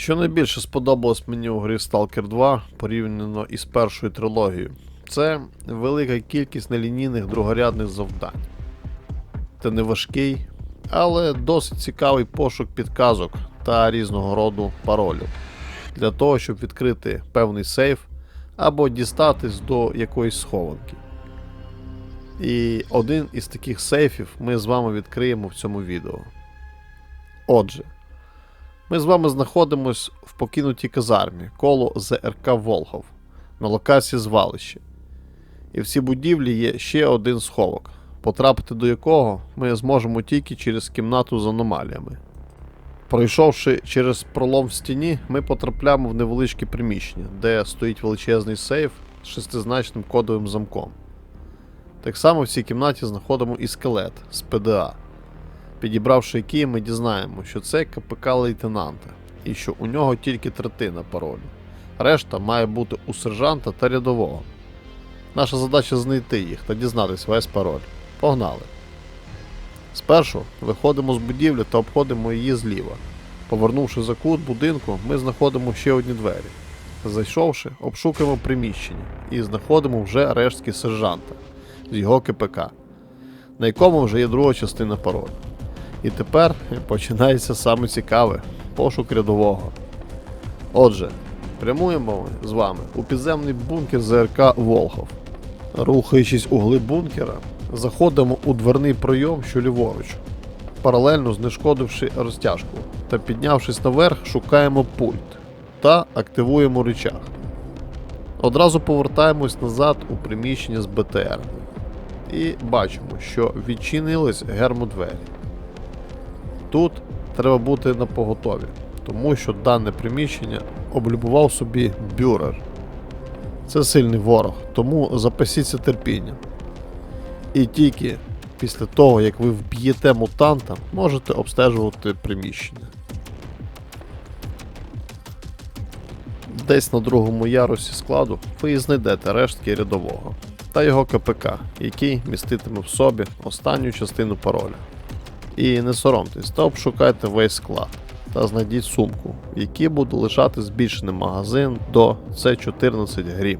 Що найбільше сподобалось мені у грі Stalker 2 порівняно із першою трилогією, це велика кількість нелінійних другорядних завдань. Це не важкий, але досить цікавий пошук підказок та різного роду паролів для того, щоб відкрити певний сейф або дістатись до якоїсь схованки. І один із таких сейфів ми з вами відкриємо в цьому відео. Отже, ми з вами знаходимось в покинутій казармі коло ЗРК Волхов на локації звалища. І в цій будівлі є ще один сховок, потрапити до якого ми зможемо тільки через кімнату з аномаліями. Пройшовши через пролом в стіні, ми потрапляємо в невеличке приміщення, де стоїть величезний сейф з шестизначним кодовим замком. Так само в цій кімнаті знаходимо і скелет з ПДА, підібравши який ми дізнаємо, що це КПК лейтенанта, і що у нього тільки третина паролю. Решта має бути у сержанта та рядового. Наша задача знайти їх та дізнатись весь пароль. Погнали! Спершу виходимо з будівлі та обходимо її зліва. Повернувши за кут будинку, ми знаходимо ще одні двері. Зайшовши, обшукуємо приміщення і знаходимо вже рештки сержанта з його КПК, на якому вже є друга частина паролю. І тепер починається саме цікаве пошук рядового. Отже, прямуємо з вами у підземний бункер ЗРК Волхов. Рухаючись у глиб бункера, заходимо у дверний пройом, що ліворуч, паралельно знешкодивши розтяжку, та піднявшись наверх, шукаємо пульт та активуємо рычаг. Одразу повертаємось назад у приміщення з БТР і бачимо, що відчинились гермодвері. Тут треба бути на поготові, тому що дане приміщення облюбував собі бюрер. Це сильний ворог, тому запасіться терпінням. І тільки після того, як ви вб'єте мутанта, можете обстежувати приміщення. Десь на другому ярусі складу ви і знайдете рештки рядового та його КПК, який міститиме в собі останню частину пароля. І не соромтесь та обшукайте весь склад та знайдіть сумку, в якій буде лишати збільшений магазин до С14 грім.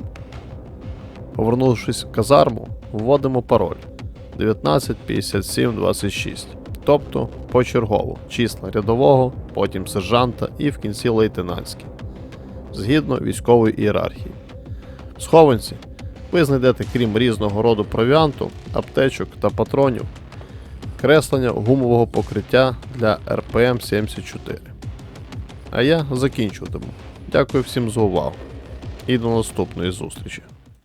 Повернувшись в казарму, вводимо пароль 195726, тобто почергово числа рядового, потім сержанта і в кінці лейтенантські, згідно військової ієрархії. В схованці ви знайдете, крім різного роду провіанту, аптечок та патронів, креслення гумового покриття для РПМ-74. А я закінчуватиму. Дякую всім за увагу і до наступної зустрічі.